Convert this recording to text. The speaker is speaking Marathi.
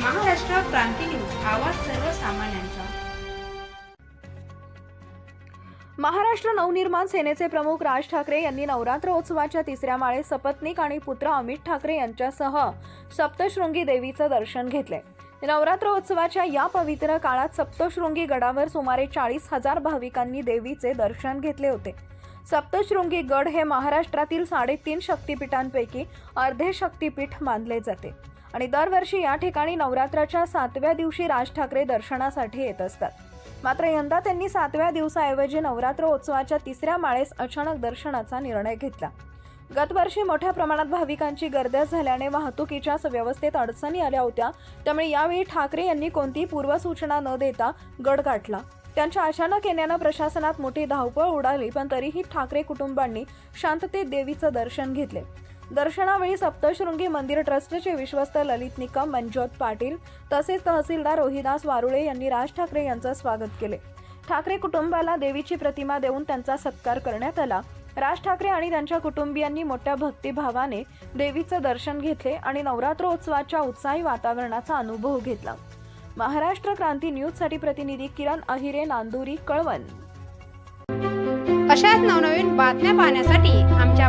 क्रांती न्यूज आवाज सर्वसामान्यांचा. महाराष्ट्र नवनिर्माण सेनेचे प्रमुख राज ठाकरे यांनी नवरात्र उत्सवाच्या तिसऱ्या माळे सपत्नीक आणि पुत्र अमित ठाकरे यांच्यासह सप्तशृंगी देवीचं दर्शन घेतले नवरात्र उत्सवाच्या या पवित्र काळात सप्तशृंगी गडावर सुमारे चाळीस हजार भाविकांनी देवीचे दर्शन घेतले होते. सप्तशृंगी गड हे महाराष्ट्रातील साडेतीन शक्तिपीठांपैकी अर्धे शक्तिपीठ मानले जाते. आणि दरवर्षी या ठिकाणी नवरात्राच्या सातव्या दिवशी राज ठाकरे दर्शनासाठी येत असतात. मात्र यंदा त्यांनी सातव्या दिवसाऐवजी नवरात्र उत्सवाच्या तिसऱ्या माळेस अचानक दर्शनाचा निर्णय घेतला. गतवर्षी मोठ्या प्रमाणात भाविकांची गर्दी झाल्याने वाहतुकीच्या व्यवस्थेत अडचणी आल्या होत्या. त्यामुळे यावेळी ठाकरे यांनी कोणतीही पूर्वसूचना न देता गड गाठला. त्यांच्या अचानक येण्यानं प्रशासनात मोठी धावपळ उडाली पण तरीही ठाकरे कुटुंबांनी शांततेत देवीचं दर्शन घेतले. दर्शनावेळी सप्तशृंगी मंदिर ट्रस्टचे विश्वस्त ललित निकम मनजोत पाटील तसेच तहसीलदार रोहिदास वारुळे यांनी राज ठाकरे यांचं स्वागत केले. ठाकरे कुटुंबाला देवीची प्रतिमा देऊन त्यांचा सत्कार करण्यात आला. राज ठाकरे आणि त्यांच्या कुटुंबियांनी मोठ्या भक्तिभावाने देवीचं दर्शन घेतले आणि नवरात्रोत्सवाच्या उत्साही वातावरणाचा अनुभव घेतला. महाराष्ट्र क्रांती न्यूजसाठी प्रतिनिधी किरण अहिरे नांदुरी कळवण. अशाच नवनवीन बातम्या पाहण्यासाठी आमच्या